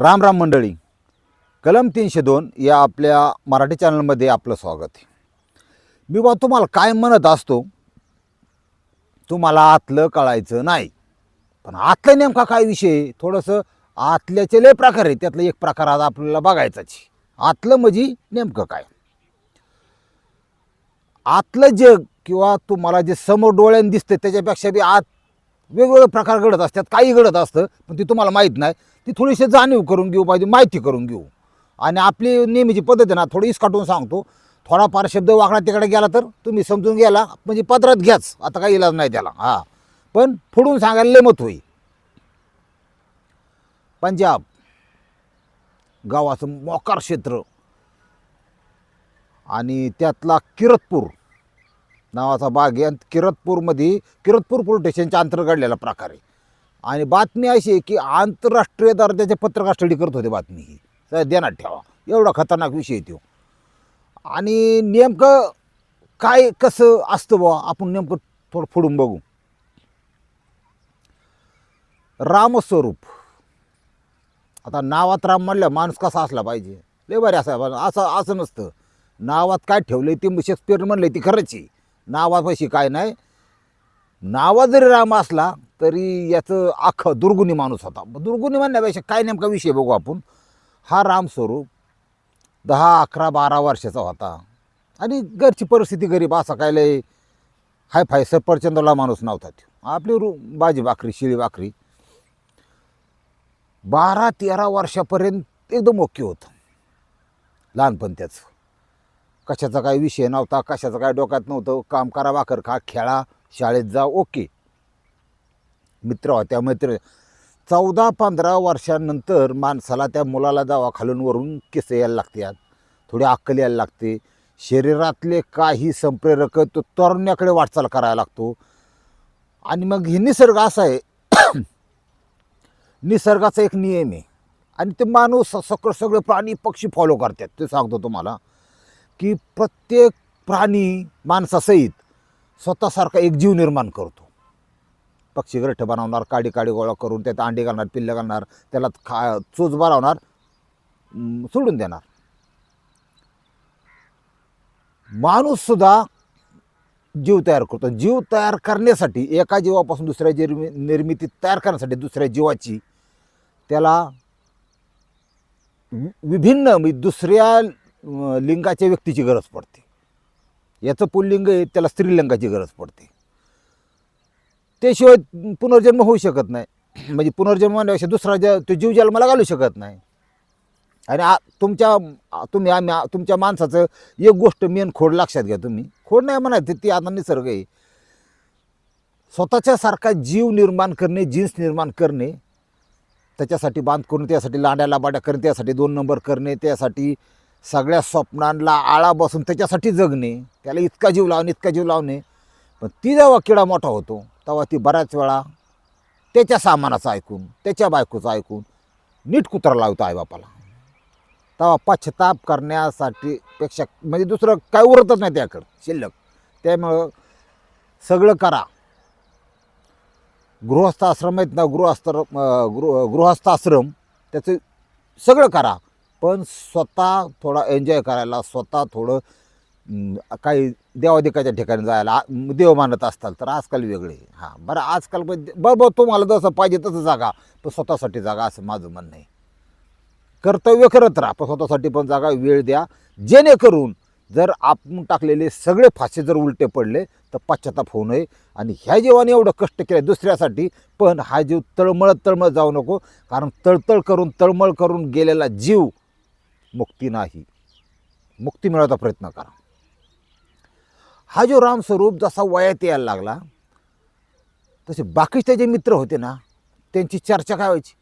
राम राम मंडळी. कलम तीनशे दोन या आपल्या मराठी चॅनलमध्ये आपलं स्वागत आहे. मी बा तुम्हाला काय म्हणत असतो तुम्हाला आतलं कळायचं नाही. पण आतलं नेमका काय विषय आहे? थोडंसं आतल्याचे लय प्रकार आहे त्यातलं एक प्रकार आज आपल्याला बघायचाच आतलं म्हणजे नेमकं काय? आतलं जग किंवा तुम्हाला जे समोर डोळ्याने दिसतं त्याच्यापेक्षा बी आत वेगवेगळे प्रकार घडत असतात काही घडत असतं पण ते तुम्हाला माहीत नाही. ती थोडीशी जाणीव करून घेऊ पाहिजे माहिती करून घेऊ. आणि आपली नेहमीची पद्धत आहे ना थोडी इसकाटून सांगतो. थोडाफार शब्द वाकडा तिकडे गेला तर तुम्ही समजून गेला म्हणजे पत्रात घ्याच. आता काही इलाज नाही त्याला. हां. पण फोडून सांगायला लेमत होई. पंजाब. गावाचं मोकार क्षेत्र. आणि त्यातला किरतपूर. नावाचा बाग आहे. आणि किरतपूरमध्ये किरतपूर पोलीस स्टेशनच्या अंतर्गडलेला प्रकार आहे. आणि बातमी अशी आहे की आंतरराष्ट्रीय दर्जाचे पत्रकार स्टडी करत होते बातमी ही. तर ध्यानात ठेवा. एवढा खतरनाक विषय आहे तो. आणि नेमकं काय कसं असतं बुवा? आपण नेमकं थोडं फोडून बघू. रामस्वरूप. आता नावात राम म्हणलं माणूस कसा असला पाहिजे? लय बरे असं असं असं नसतं. नावात काय ठेवलं ते शेक्सपियर म्हणलं ती खरंच आहे. नावापाशी काय नाही. नावात जरी राम असला तरी याचं अख्खं दुर्गुणी माणूस होता. दुर्गुणी म्हणण्यापेक्षा काय नेमका विषय बघू आपण? हा रामस्वरूप दहा अकरा बारा वर्षाचा होता. आणि घरची परिस्थिती गरीब असा काय लय हाय फाय सफरचंदला माणूस नव्हता तो आपली रू भाजी भाकरी शिळी भाकरी. बारा तेरा वर्षापर्यंत एकदम ओके होतं. लहानपण त्याचं. कशाचा काही विषय नव्हता कशाचा काय डोक्यात नव्हतं. काम करा भाकर खा खेळा शाळेत जा ओके. मित्र होत्या मैत्र. चौदा पंधरा वर्षांनंतर माणसाला त्या मुलाला जावा खालून वरून केस यायला लागतात थोडी अक्कल यायला लागते. शरीरातले काही संप्रेरक तो तरुण्याकडे वाटचाल करायला लागतो. आणि मग हे निसर्ग असा आहे. निसर्गाचा एक नियम आहे. आणि ते माणूस सगळं सगळे प्राणी पक्षी फॉलो करतात. ते सांगतो तुम्हाला की प्रत्येक प्राणी माणसासहित स्वतःसारखा एक जीव निर्माण करतो. पक्षी गरठ बनवणार काडी काडी गोळा करून त्यात अंडी घालणार पिल्लं घालणार त्याला खा चोच बनवणार सोडून देणार. माणूससुद्धा जीव तयार करतो. जीव तयार करण्यासाठी एका जीवापासून दुसऱ्या जीर्मी निर्मिती तयार करण्यासाठी दुसऱ्या जीवाची त्याला वि- विभिन्न म्हणजे दुसऱ्या लिंगाच्या व्यक्तीची गरज पडते. याचं पुल्लिंग आहे त्याला स्त्रीलिंगाची गरज पडते. त्याशिवाय पुनर्जन्म होऊ शकत नाही. म्हणजे पुनर्जन्म म्हणण्यापेक्षा दुसरा ज तो जीव जन्माला घालू शकत नाही. आणि आ तुमच्या तुम्ही आम्ही तुमच्या माणसाचं एक गोष्ट मेन खोड लक्षात घ्या तुम्ही. खोड नाही म्हणायचं ती आता निसर्ग आहे. स्वतःच्या सारखा जीव निर्माण करणे जीन्स निर्माण करणे त्याच्यासाठी बांध करून त्यासाठी लांड्याला बाड्या करणे त्यासाठी दोन नंबर करणे त्यासाठी सगळ्या स्वप्नांना आळा बसून त्याच्यासाठी जगणे. त्याला इतका जीव लावणे इतका जीव लावणे. पण ती जेव्हा किडा मोठा होतो तेव्हा ती बऱ्याच वेळा त्याच्या सामानाचं ऐकून त्याच्या बायकोचं ऐकून नीट कुत्रा लावतो आईबापाला. तेव्हा पश्चाताप करण्यासाठी पेक्षा म्हणजे दुसरं काय उरतच नाही त्याकडं शिल्लक. त्यामुळं सगळं करा. गृहस्थाश्रम आहेत ना गृहस्थ गृह गृहस्थाश्रम त्याचं सगळं करा. पण स्वतः थोडा एन्जॉय करायला स्वतः थोडं काही देवाधिकाच्या ठिकाणी जायला देव मानत असताल तर आजकाल वेगळे. हां बरं आजकाल पण बरोबर तुम्हाला जसं पाहिजे तसं जागा पण स्वतःसाठी जागा असं माझं म्हणणं आहे. कर्तव्य करत राहा पण स्वतःसाठी पण जागा वेळ द्या. जेणेकरून जर आपण टाकलेले सगळे फासे जर उलटे पडले तर पश्चाताप होऊ नये. आणि ह्या जीवाने एवढं कष्ट केलं दुसऱ्यासाठी पण हा जीव तळमळत तळमळत जाऊ नको. कारण तळतळ करून तळमळ करून गेलेला जीव मुक्ती नाही. मुक्ती मिळवायचा प्रयत्न करा. हा जो रामस्वरूप जसा वयात यायला लागला तसे बाकीचे जे मित्र होते ना त्यांची चर्चा काय व्हायची?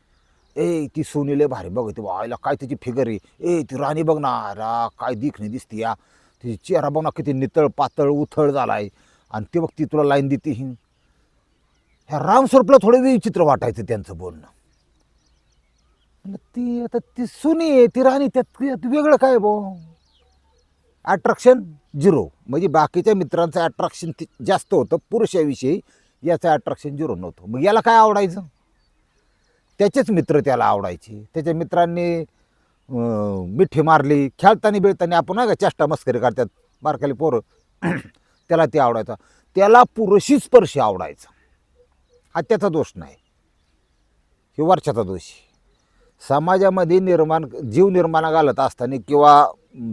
ए ती सोनीले भारी बघ ते आईला काय त्याची फिगर आहे? ए ती राणी बघ ना रा काय दिखणी दिसती या तिची चेहरा बघ ना किती नितळ पातळ उथळ झाला आहे आणि ते बघ ती तुला लाईन देते ही. ह्या रामस्वरूपला थोडं विचित्र वाटायचं त्यांचं बोलणं. ती आता ती सुनी आहे ती राणी त्यात वेगळं काय भाऊ? अट्रॅक्शन झिरो म्हणजे बाकीच्या मित्रांचं अट्रॅक्शन जास्त होतं पुरुषाविषयी याचं अट्रॅक्शन झिरो नव्हतं. मग याला काय आवडायचं? त्याचेच मित्र त्याला आवडायचे. त्याच्या मित्रांनी मिठी मारली खेळताना बिळताना आपण नाही का चेष्टा मस्करी करतात बारकाली पोरं. त्याला ते आवडायचा. त्याला पुरुषी स्पर्श आवडायचा. हा त्याचा दोष नाही. हे वर्षाचा दोष आहे. समाजामध्ये निर्माण जीव निर्माण घालत असताना किंवा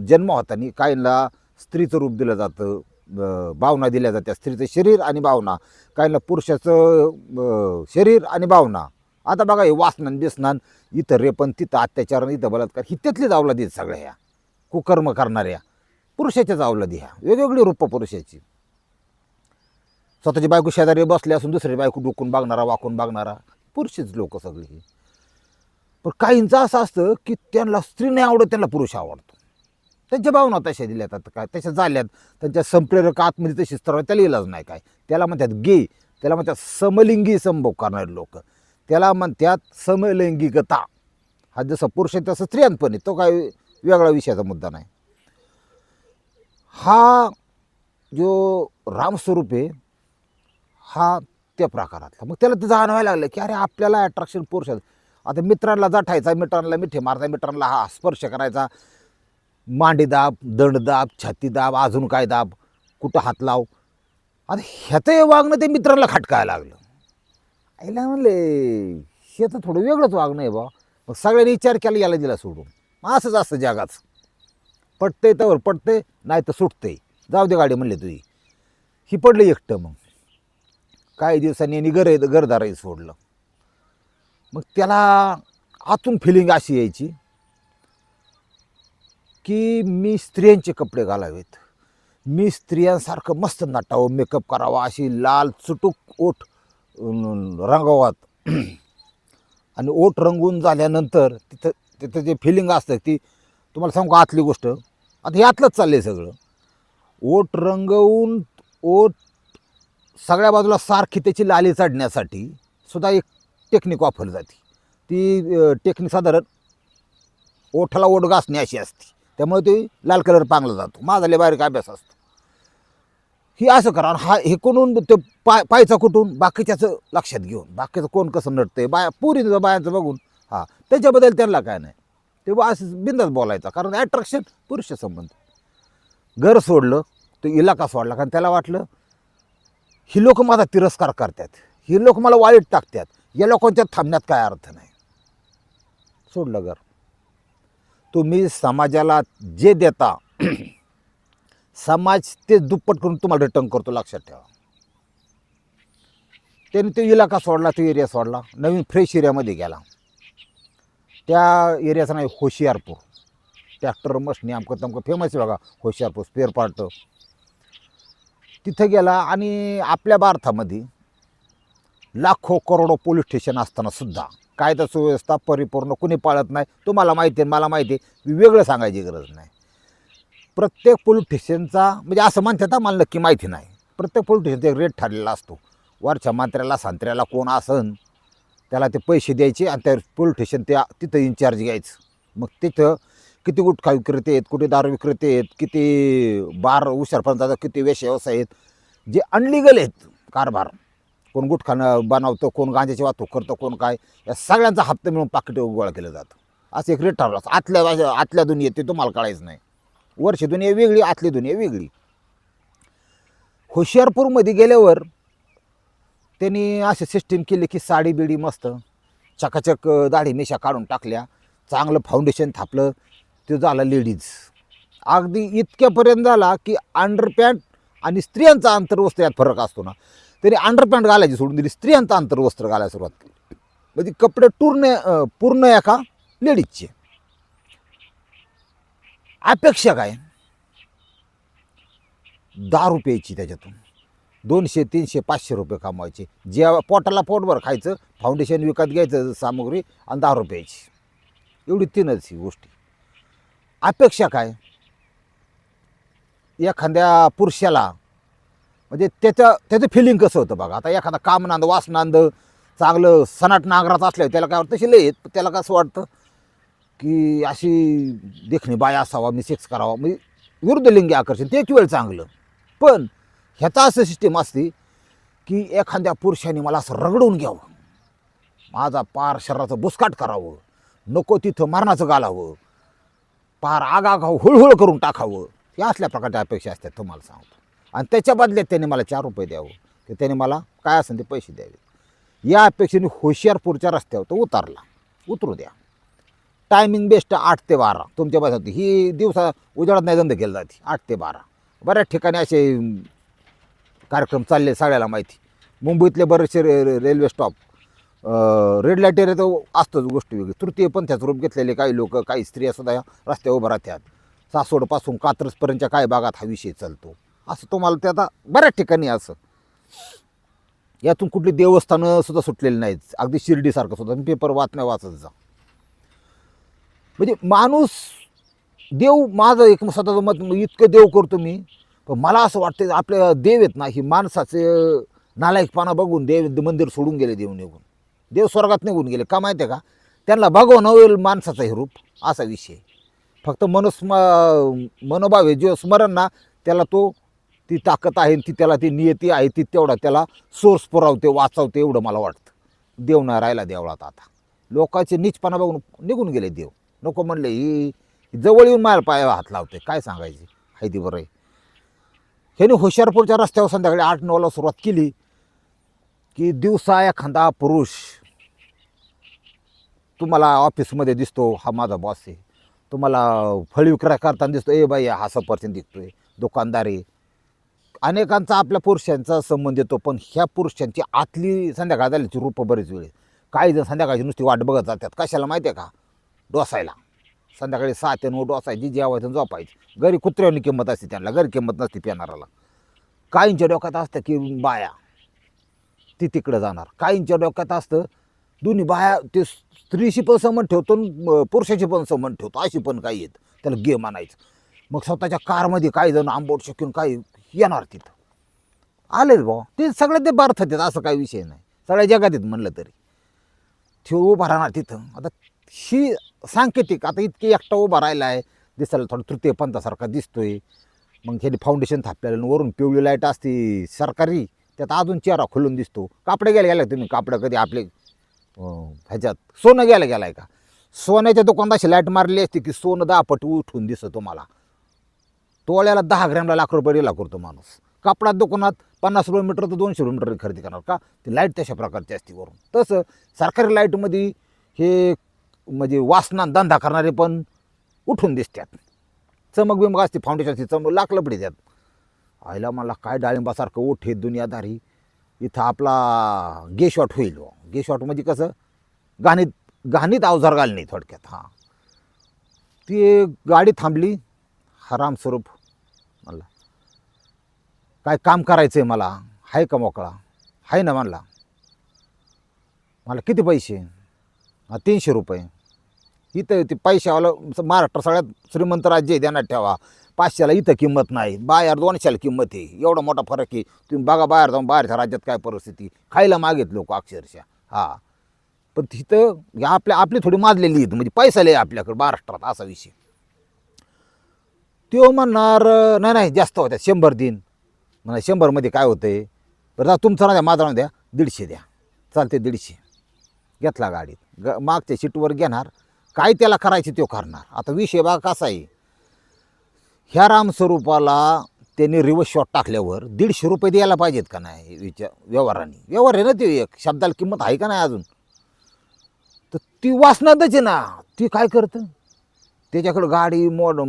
जन्म होताना काहींना स्त्रीचं रूप दिलं जातं भावना दिल्या जात्या स्त्रीचं शरीर आणि भावना. काहींना पुरुषाचं शरीर आणि भावना. आता बघा हे वासनान बिसनान इथं रेपण तिथं अत्याचार इथं बलात्कार. ही त्यातलीच अवलादी आहेत सगळ्या ह्या. कुकर्म करणाऱ्या. पुरुषाच्याच अवलादी ह्या. वेगवेगळी रूपं पुरुषाची. स्वतःची बायको शेजारी बसली असून दुसरी बायको डुकून बघणारा वाकून बघणारा. पुरुषच लोक सगळी. पण काहींचं असं असतं की त्यांना स्त्री नाही आवडत त्यांना पुरुष आवडतो. त्यांच्या भावना तशा दिल्या जातात काय तशा झाल्यात. त्यांच्या संप्रेरक आतमध्ये तशीच तर त्याला इलाज नाही काय. त्याला म्हणतात गे त्याला म्हणतात समलिंगी संभोग करणारे लोक. त्याला म्हणतात समलैंगिकता. हा जसं पुरुष आहे तसं स्त्रियांपण आहे. तो काय वेगळा विषयाचा मुद्दा नाही. हा जो रामस्वरूप आहे हा त्या प्रकारातला. मग त्याला ते जाणवायला लागलं की अरे आपल्याला अट्रॅक्शन पुरुषात. आता मित्रांना जाठायचा मित्रांना मिठे मारता मित्रांना हा स्पर्श करायचा. मांडी दाब दंड दाब छाती दाब अजून काय दाब? कुठं हात लाव? आता ह्याचं वागणं ते मित्राला खटकायला लागलं. आईला म्हणले हे तर थोडं वेगळंच वागणं आहे बा. मग सगळ्यांनी विचार केला याला दिला सोडून. मग असंच असतं जगाचं. पटते तर पटते नाही तर सुटते जाऊ दे गाडी म्हणले तुझी. ही पडलं एकटं मग. काही दिवसांनी यांनी घर घरदारही सोडलं. मग त्याला आतून फिलिंग अशी यायची की मी स्त्रियांचे कपडे घालावेत. मी स्त्रियांसारखं मस्त नटावं मेकअप करावा अशी लाल चुटूक ओठ अं, रंगवात. आणि ओठ रंगून झाल्यानंतर तिथं तिथं जे फिलिंग असतं ती तुम्हाला सांगू का आतली गोष्ट? आता यातलंच चाललं आहे सगळं. ओठ रंगवून ओठ सगळ्या बाजूला सारखी त्याची लाली चढण्यासाठी सुद्धा एक टेक्निक वापरली जाते. ती टेक्निक साधारण ओठाला ओठ घासणे अशी असते. त्यामुळे ते लाल कलर पांगला जातो. माझा लय बारीक अभ्यास असतो. ही असं करा आणि हा हे कोणून ते पाय पायचा कुठून? बाकीच्याचं लक्षात घेऊन. बाकीचं कोण कसं नटतंय? बाया पुरीचं बायांचं बघून. हां. त्याच्याबद्दल त्यांना काय नाही. ते असं बिंदाच बोलायचा. कारण ॲट्रॅक्शन पुरुष संबंध. घर सोडलं तो इलाका सोडला. कारण त्याला वाटलं ही लोक माझा तिरस्कार करतात. ही लोक मला वाईट टाकतात. या लोकांच्या थांबण्यात काय अर्थ नाही. सोडलं घर. तुम्ही समाजाला जे देता समाज ते दुप्पट करून तुम्हाला रिटर्न करतो लक्षात ठेवा. त्याने तो इलाका सोडला तो एरिया सोडला नवीन फ्रेश एरियामध्ये गेला. त्या एरियाचं नाव होशियारपूर. ट्रॅक्टर मशनी आमकं तमकं फेमस आहे बघा होशियारपूर स्पेअर पार्ट तिथं गेला आणि आपल्या भारतामध्ये लाखो करोडो पोलीस स्टेशन असताना सुद्धा कायदा सुव्यवस्था परिपूर्ण कुणी पाळत नाही. तुम्हाला माहिती आहे मला माहिती आहे. वेगळं सांगायची गरज नाही. प्रत्येक पोलीस स्टेशनचा म्हणजे असं म्हणतात मला नक्की माहिती नाही. प्रत्येक पोलीस स्टेशनचा एक रेट ठरलेला असतो. वरच्या मांत्र्याला संत्र्याला कोण असन त्याला ते पैसे द्यायचे आणि त्या पोलीस स्टेशन त्या तिथं इन्चार्ज घ्यायचं. मग तिथं किती गुटखा विक्रेते आहेत कुठे दारू विक्रेते आहेत किती बार उशारपर्यंत जातात किती वेश व्यवसाय आहेत जे अनलिगल आहेत कारभार. कोण गुटखानं बनवतं कोण गांजाची वाहतूक करतं कोण काय या सगळ्यांचा हप्ता मिळून पाकिट गोळा केलं जातं. असं एक रेट ठरलं आतल्या आतल्या दुनियेत ते तुम्हाला कळायचं नाही. वर्ष दुनिया वेगळी आतली दुनिया वेगळी. होशियारपूरमध्ये गेल्यावर त्यांनी अशी सिस्टीम केली की साडी बिडी मस्त चकाचक दाढी मिशा काढून टाकल्या चांगलं फाउंडेशन थापलं ते झालं लेडीज अगदी इतक्यापर्यंत झाला की अंडरपॅन्ट आणि स्त्रियांचा अंतर्वस्त्र यात फरक असतो ना. तरी अंडरपॅन्ट घालायची सोडून दिली. स्त्रियांचं अंतर्वस्त्र घालायला सुरुवात केली. म्हणजे कपडे टूर्ण पूर्ण एका लेडीजचे. अपेक्षा काय? दहा रुपयाची त्याच्यातून. दोनशे तीनशे पाचशे रुपये कमवायचे. जे पोटाला पोटभर खायचं फाउंडेशन विकत घ्यायचं सामग्री आणि दहा रुपयाची. एवढी तीनच ही गोष्टी. अपेक्षा काय? एखाद्या पुरुषाला म्हणजे त्याचं त्याचं फिलिंग कसं होतं बघा? आता एखादा कामनांद वासनांद चांगलं सनाट नागरात असल्यावर त्याला काय वाटतं? तशी त्याला कसं वाटतं? की अशी देखणी बाय असावा मी सेक्स करावा. म्हणजे विरुद्ध लिंगी आकर्षण ते एक वेळ चांगलं. पण ह्याचा असं सिस्टीम असते की एखाद्या पुरुषाने मला असं रगडून घ्यावं. माझा पार शरीराचं बुसकाट करावं. नको तिथं मरणाचं घालावं. पार आगागाव हुळहुळ करून टाकावं. या असल्या प्रकारच्या अपेक्षा असतात तुम्हाला सांगतो. आणि त्याच्या बदल्यात त्याने मला चार रुपये द्यावं. की त्याने मला काय असेल ते पैसे द्यावे. या अपेक्षेने होशियारपूरच्या रस्त्यावर तो उतारला. उतरू द्या. टायमिंग बेस्ट आठ ते बारा. तुमच्या बसात ही दिवसा उजाडात नाही धंदा केला जाते. आठ ते बारा. बऱ्याच ठिकाणी असे कार्यक्रम चालले सगळ्याला माहिती. मुंबईतले बरेचसे रे railway stop red light area तर असतोच गोष्ट वेगळी. तृतीय पंथाचं रूप घेतलेले काही लोक काही स्त्रिया सुद्धा रस्त्यावर उभं राहतात. सासवडपासून कात्रजपर्यंतच्या काही भागात हा विषय चालतो. असं तुम्हाला ते आता बऱ्याच ठिकाणी असं. यातून कुठली देवस्थानं सुद्धा सुटलेली नाहीत. अगदी शिर्डीसारखं सुद्धा. पेपर बातम्या वाचत जा. म्हणजे माणूस देव माझं एक स्वतःचं मत इतकं देव करतो मी. पण मला असं वाटतं आपल्या देव आहेत ना ही माणसाचे नालायकपणा बघून देव मंदिर सोडून गेले देव निघून. देव स्वर्गात निघून गेले. का माहिती आहे का? त्यांना भगवान होईल माणसाचं हे रूप. असा विषय. फक्त मनस्म मनोभाव आहे जो स्मरण ना त्याला तो ती ताकद आहे ती त्याला ती नियती आहे ती तेवढा त्याला सोर्स पुरवते वाचवते एवढं मला वाटतं. देव नाही राहिला देवळात आता. लोकांचे नीचपणा बघून निघून गेले देव. नको म्हणले ही जवळ येऊन माया पाय हात लावते. काय सांगायचे? हाय ती बरं ह्याने होशियारपूरच्या रस्त्यावर संध्याकाळी आठ नऊला सुरुवात केली की दिवसा एखादा पुरुष तुम्हाला ऑफिसमध्ये दिसतो हा माझा बॉस आहे. तुम्हाला फळी विक्री करताना दिसतो ए बाई हा सफरचंद दिसतोय दुकानदार आहे. अनेकांचा आपल्या पुरुषांचा संबंध येतो पण ह्या पुरुषांची आतली संध्याकाळ झाल्याची रूपं बरेच वेळ काही जण संध्याकाळची नुसती वाट बघत जातात. कशाला माहिती आहे का? डोसायला. संध्याकाळी सात ते नऊ डोसायची जेवायचं आणि झोपायची. घरी कुत्र्यावनी किंमत असते त्यांना घरी किंमत नसते पेनाराला काहींच्या डोक्यात असतं की बाया ती तिकडं जाणार. काहींच्या डोक्यात असतं दोन्ही बाया ते स्त्रीशी पण संबंध ठेवतो आणि, पुरुषाशी पण संबंध ठेवतो. अशी पण काही येत त्याला गेम आणायचं मग स्वतःच्या कारमध्ये काही जण आंबोट शिकून काही येणार तिथं. आलेच भाऊ. ते सगळे ते बर्थ देत असं काही विषय नाही. सगळ्या जगात येत म्हणलं तरी. ते उभा राहणार तिथं. आता ही सांकेतिक आता इतकी एकटा उभा राहिला आहे दिसायला थोडं तृतीय पंथासारखा दिसतोय. मग ह्याने फाउंडेशन थापलेलं आणि वरून पिवळी लाइट असते सरकारी त्यात अजून चेहरा खुलून दिसतो. कापडे गेले गेले तुम्ही? कापडं कधी आपले ह्याच्यात सोनं गेलं आहे का? सोन्याच्या दुकानात अशी लाइट मारली असते की सोनं दापट उठून दिसतं तुम्हाला. तोळ्याला दहा ग्रॅमला लाख रुपये दिला करतो माणूस. कापडात दुकानात पन्नास रुपये मीटर तर दोनशे रुपये मीटर खरेदी करणार का? ती लाइट तशा प्रकारची असते वरून. तसं सरकारी लाईटमध्ये हे म्हणजे वासना धंदा करणारे पण उठून दिसतात. चमक बिमक असते फाउंडेशनची चमक लाख लपडी देतात. आईला मला काय डाळिंबासारखं ओठ हे दुनियादारी. इथं आपला गेशॉट होईल हो. बुवा. गेशॉट म्हणजे कसं? गाणीत गाणीत अवजार घालणे थोडक्यात हां. ती गाडी थांबली. हराम स्वरूप. म्हणला काय काम करायचं आहे मला? आहे का मोकळा? आहे ना म्हणला. मला किती पैसे? हा तीनशे रुपये. इथं ते पैशावालं महाराष्ट्र सगळ्यात श्रीमंत राज्य आहे त्यांना ठेवा. पाचशेला इथं किंमत नाही. बाहेर दोनशेला किंमत आहे. एवढा मोठा फरक आहे. तुम्ही बघा बाहेर जाऊन बाहेरच्या राज्यात काय परिस्थिती. खायला मागेत लोक अक्षरशः. हा. पण तिथं या आपल्या आपली थोडी माजलेली आहेत. म्हणजे पैसा लय आपल्याकडे महाराष्ट्रात असा विषय. तो म्हणणार नाही नाही जास्त होत्या शंभर दिन. म्हणा शंभरमध्ये काय होतंय? बरं जा तुमचं ना द्या माझा ना द्या दीडशे द्या. चालते दीडशे. घेतला गाडीत. ग मागच्या सीटवर घेणार. काय त्याला करायचे तो करणार? आता विषय बा कसा आहे? ह्या रामस्वरूपाला त्यांनी रिवर्स शॉट टाकल्यावर दीडशे रुपये द्यायला पाहिजेत का नाही विचार व्यवहाराने? व्यवहार आहे ना ते एक शब्दाला किंमत आहे का नाही अजून? तर ती वासनातच आहे ना ती काय करतं? त्याच्याकडं गाडी मोड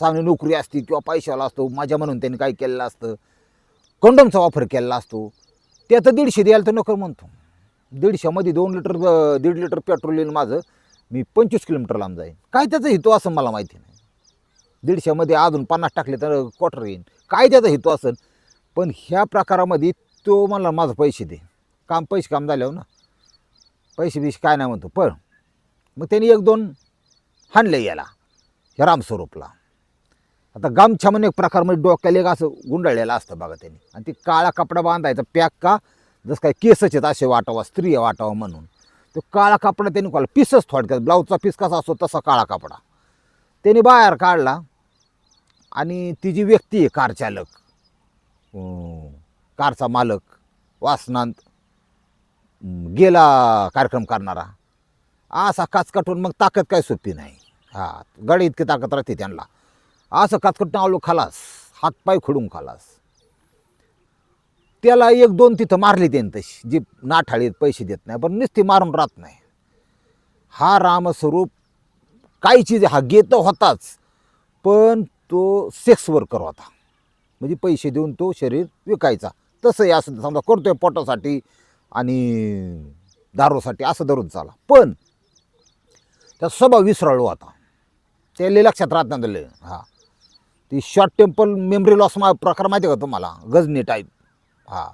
चांगली नोकरी असती किंवा पैशावाला असतो माझ्या म्हणून त्यांनी काय केलेलं असतं. कंडमचा वापर केलेला असतो. ते आता दीडशे द्यायला तर नोकर म्हणतो. दीडशेमध्ये दोन लिटर दीड लिटर पेट्रोल येईल माझं. मी पंचवीस किलोमीटर लांब जाईन. काय त्याचा हेतू असं मला माहिती नाही. दीडशेमध्ये अजून पन्नास टाकले तर क्वार्टर येईन. काय त्याचा हेतू असेल पण ह्या प्रकारामध्ये तो मला माझं पैसे दे. काम पैसे काम झाल्यावर ना. पैसे बिसे काय नाही म्हणतो. पण मग त्यांनी एक दोन हाणले याला. या रामस्वरूपला आता गामछा म्हणून एक प्रकार म्हणजे डोक्याला एक असं गुंडाळलेलं असतं बघा त्यांनी. आणि ती काळा कपडा बांधायचा पॅक का? जसं काय केसच आहेत असे वाटावा स्त्री वाटावा म्हणून. तो काळा कपडा त्यांनी काढला पीसच थोडक्यात ब्लाऊजचा पीस कसा असतो तसा काळा कपडा. त्यांनी बाहेर काढला आणि ती जी व्यक्ती आहे कार चालक हो, कारचा मालक वासनांत गेला कार्यक्रम करणारा असा काचकटून मग ताकद काय सोपी नाही. हा गडी इतकी ताकद राहते त्यांना. असं काचकटून आलो खालास. हातपाय खुडून खालास. त्याला एक दोन तिथं मारली त्यानं तशी जी नाठाळीत पैसे देत नाही पण नुसती मारून राहत नाही. हा रामस्वरूप काही चीज हा घेत होताच पण तो सेक्स वर्कर होता. म्हणजे पैसे देऊन तो शरीर विकायचा. तसंही असं समजा करतोय पोटासाठी आणि दारूसाठी असं धरून चाला. पण त्या स्वभाव विसराळू होता ते लई लक्षात राहत नाही लय. हां. ती शॉर्ट टेम्पल मेमरी लॉस मा प्रकार माहिती आहे का तुम्हाला? गजनी टाईप हां.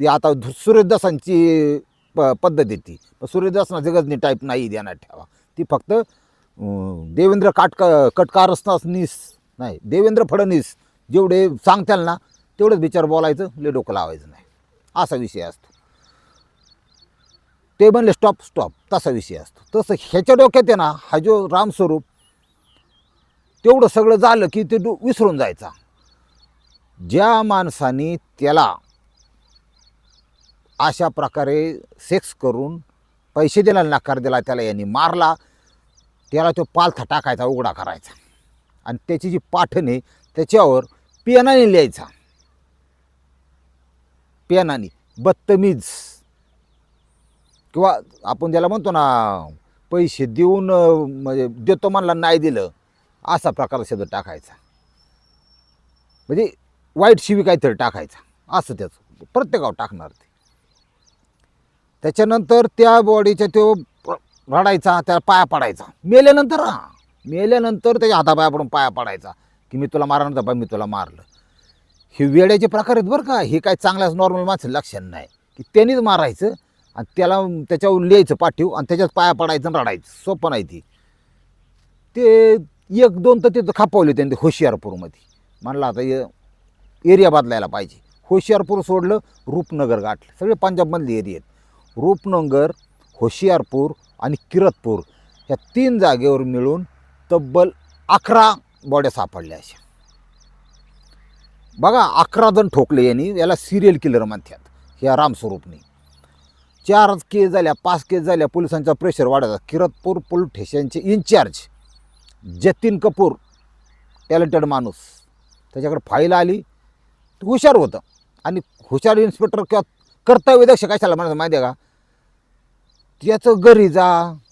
ती आता सूर्यदासांची प पद्धत आहे ती. सूर्यदासनाची गजनी टाईप नाही देणार ठेवा. ती फक्त देवेंद्र काटक कटकारसनासनीस नाही देवेंद्र फडणवीस जेवढे सांगताल ना तेवढंच विचार बोलायचं ले डोकं लावायचं नाही. असा विषय असतो. ते म्हणले स्टॉप स्टॉप तसा विषय असतो. तसं ह्याच्या डोक्यात आहे ना हा जो रामस्वरूप तेवढं सगळं झालं की ते डो- विसरून जायचा. ज्या माणसाने त्याला अशा प्रकारे सेक्स करून पैसे दिला नकार दिला त्याला यांनी मारला त्याला तो पालथा टाकायचा उघडा करायचा. आणि त्याची जी पाठण आहे त्याच्यावर पेनाने लिहायचा. पेनाने बत्तमीज किंवा आपण ज्याला म्हणतो ना पैसे देऊन म्हणजे देतो म्हणला नाही दिलं. असा प्रकार शब्द टाकायचा. म्हणजे वाईट शिवी काहीतरी टाकायचा. असं त्याचं. प्रत्येकावर टाकणार ते. त्याच्यानंतर त्या बॉडीच्या तो रडायचा त्याला पाया पडायचा. मेल्यानंतर हा. मेल्यानंतर त्याच्या हातापाया पडून पाया पडायचा. की मी तुला मारणार तर मी तुला मारलं. हे वेड्याचे प्रकार आहेत बरं का. हे काय चांगल्याच नॉर्मल माणसं लक्षात नाही. की त्यांनीच मारायचं आणि त्याला त्याच्यावर लिहायचं पाठीव आणि त्याच्यात पाया पडायचं आणि रडायचं. सोपं नाही ती. ते एक दोन तर तिथं खापवले त्यांनी होशियारपूरमध्ये. म्हणलं आता एरिया बदलायला पाहिजे. होशियारपूर सोडलं रूपनगर गाठलं. सगळे पंजाबमधले एरिया आहेत. रूपनगर होशियारपूर आणि किरतपूर ह्या तीन जागेवर मिळून तब्बल अकरा बॉड्या सापडल्या अशा. बघा अकरा जण ठोकले यांनी याला सिरियल किलर म्हणतात. ह्या रामस्वरूपने चार केस झाल्या पाच केस झाल्या पोलिसांचा प्रेशर वाढायचा किरतपूर पोलीस स्टेशनचे इन्चार्ज जतीन कपूर टॅलेंटेड माणूस. त्याच्याकडे फाईल आली तो हुशार होतं. आणि हुशार इन्स्पेक्टर किंवा कर्तव्यदक्ष कशाला म्हणायचं माहिती आहे का? त्याचं घरी जा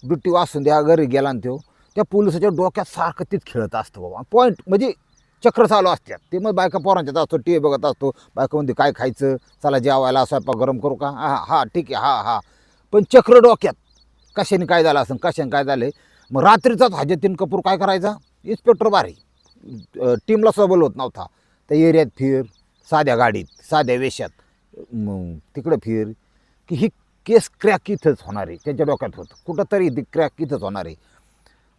ड्युटी वाचून द्या घरी गेला आणि तो त्या पोलिसाच्या डोक्यात सारखं तीच खेळत असतं बाबा. पॉईंट म्हणजे चक्र चालू असतात. ते मग बायका पोरांच्यात असतो टी व्ही बघत असतो. बायका म्हणते काय खायचं? चला जेवायला स्वयंपाक गरम करू का? हा हा ठीक आहे. हा हा. पण चक्र डोक्यात कशाने काय झालं असं कशाने काय झालं मग रात्रीचाच हा कपूर काय करायचा? इन्स्पेक्टर भारी टीमला सबल होत नव्हता. त्या एरियात फिर साध्या गाडीत साध्या वेशात मग तिकडं फिर की ही केस क्रॅक इथंच होणार आहे त्यांच्या डोक्यात होतं. कुठंतरी ती क्रॅक इथंच होणार आहे.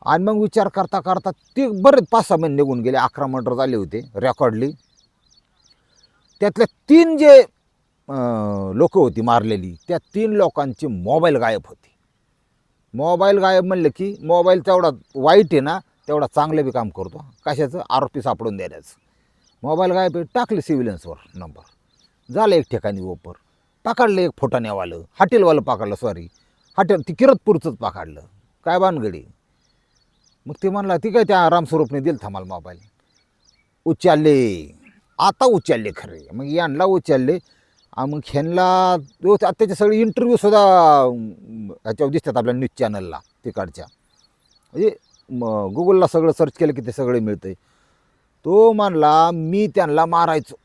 आणि मग विचार करता करता ते बरेच पाच सहा महिने निघून गेले अकरा मर्डर झाले होते रेकॉर्डली त्यातल्या तीन जे लोक होती मारलेली त्या तीन लोकांचे मोबाईल गायब होते. मोबाईल गायब म्हणलं की मोबाईल तेवढा वाईट आहे ना तेवढा चांगलं बी काम करतो. कशाचं? आरोपी सापडून देण्याचं मोबाईल गायब आहे, टाकले सिव्हिलन्सवर नंबर. झालं एक ठिकाणी ओपर पकडलं एक फोटाण्यावालं. हॉटेलवालं पकडलं सॉरी हॉटेल ती किरतपूरचंच पकडलं. काय बानगडी मग ते म्हणला ती काय त्या रामस्वरूपने दिलं थांबाल मोबाईल? उचलले. आता उचलले खरे मग यांना उचलले. मग ह्यांना व्यवस्थित त्याचे सगळे इंटरव्ह्यूसुद्धा ह्याच्यावर दिसतात आपल्या न्यूज चॅनलला तिकडच्या. म्हणजे मग गुगलला सगळं सर्च केलं की ते सगळे मिळते तो म्हणला मी त्यांना मारायचो.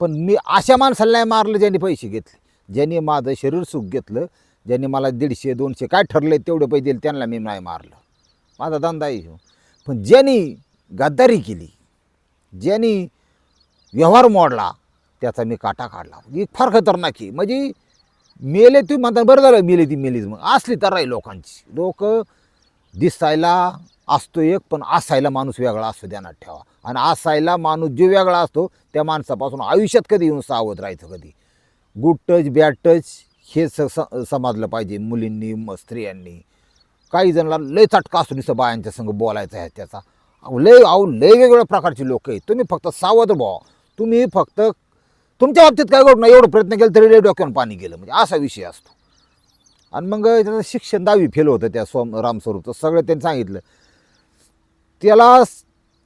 पण मी अशा माणसाला नाही मारलं ज्यांनी पैसे घेतले. ज्यांनी माझं शरीर सुख घेतलं ज्यांनी मला दीडशे दोनशे काय ठरले तेवढे पैसे दिले त्यांना मी नाही मारलं. माझा धंदा आहे पण ज्यांनी गद्दारी केली ज्यांनी व्यवहार मोडला त्याचा मी काटा काढला. ही फार खतरनाक आहे. म्हणजे मेले ती म्हणता बरं झालं मेले ती मेलीच मग. असली तर राही लोकांची. लोक दिसायला असतो एक पण असायला माणूस वेगळा असतो ध्यानात ठेवा. आणि असायला माणूस जो वेगळा असतो त्या माणसापासून आयुष्यात कधी येऊन सावध राहायचं कधी? गुड टच बॅड टच हे स स- समजलं पाहिजे मुलींनी स्त्रियांनी. काही जणांना लय चटका असतो नुसतं बायांच्या संग बोलायचं आहे त्याचा. अहो, लय अहो लय वेगवेगळ्या प्रकारचे लोक आहेत. तुम्ही फक्त सावध व्हा. तुम्ही फक्त तुमच्या बाबतीत काय घडलं? एवढं प्रयत्न केला तरी डोक्यावर पाणी गेलं. म्हणजे असा विषय असतो. आणि मग त्याचं शिक्षण दहावी फेल होतं त्या स्वाम रामस्वरूपचं सगळं त्यांनी सांगितलं. त्याला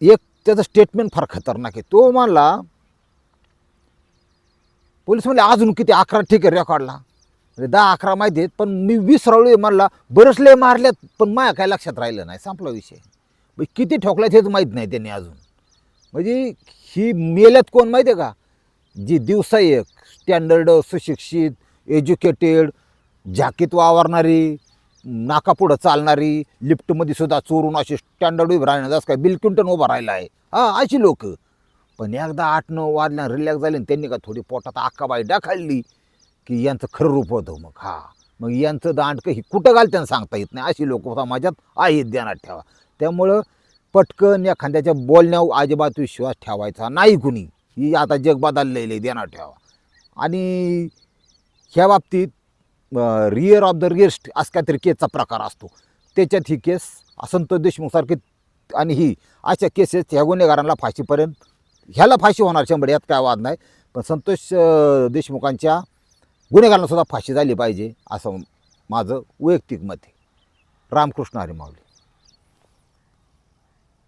एक त्याचं स्टेटमेंट फार खतरनाक आहे. तो मानला पोलीस म्हणले अजून किती? अकरा ठीक आहे रेकॉर्डला म्हणजे दहा अकरा माहिती आहेत पण मी विसरवलो म्हणला बरेच मारल्यात पण माया काय लक्षात राहिलं नाही. संपला विषय. म्हणजे किती ठोकल्यात हेच माहीत नाही त्यांनी अजून. म्हणजे ही मेल्यात कोण माहिती आहे का? जी दिवसा एक स्टँडर्ड सुशिक्षित एज्युकेटेड झाकीत वावरणारी नाकापुढं चालणारी लिफ्टमध्ये सुद्धा चोरून अशी स्टँडर्ड उभं राहणार जसं काय बिलकिंटन उभा राहिला आहे. हा अशी लोक. पण एकदा आठ नऊ वाजल्या रिलॅक्स झाले आणि त्यांनी का थोडी पोटात अक्काबाई डाखाळली की यांचं खरं रूप होतं मग. हा मग यांचं दांडकं ही कुठं घालत्यानं सांगता येत नाही. अशी लोक समाजात आहेत ध्यानात ठेवा. त्यामुळं पटकन एखाद्याच्या बोलण्यावर अजिबात विश्वास ठेवायचा नाही कुणी. ही आता जग बदललेलं आहे देणार ठेवा. आणि ह्या बाबतीत रिअर ऑफ द रिअर्स्ट असं काहीतरी केसचा प्रकार असतो. त्याच्यात ही केस संतोष देशमुखसारखी आणि ही अशा केसेस ह्या गुन्हेगारांना फाशीपर्यंत ह्याला फाशी होणार शंभर यात काय वाद नाही. पण संतोष देशमुखांच्या गुन्हेगारांना सुद्धा फाशी झाली पाहिजे असं माझं वैयक्तिक मत आहे. रामकृष्ण हरिमावली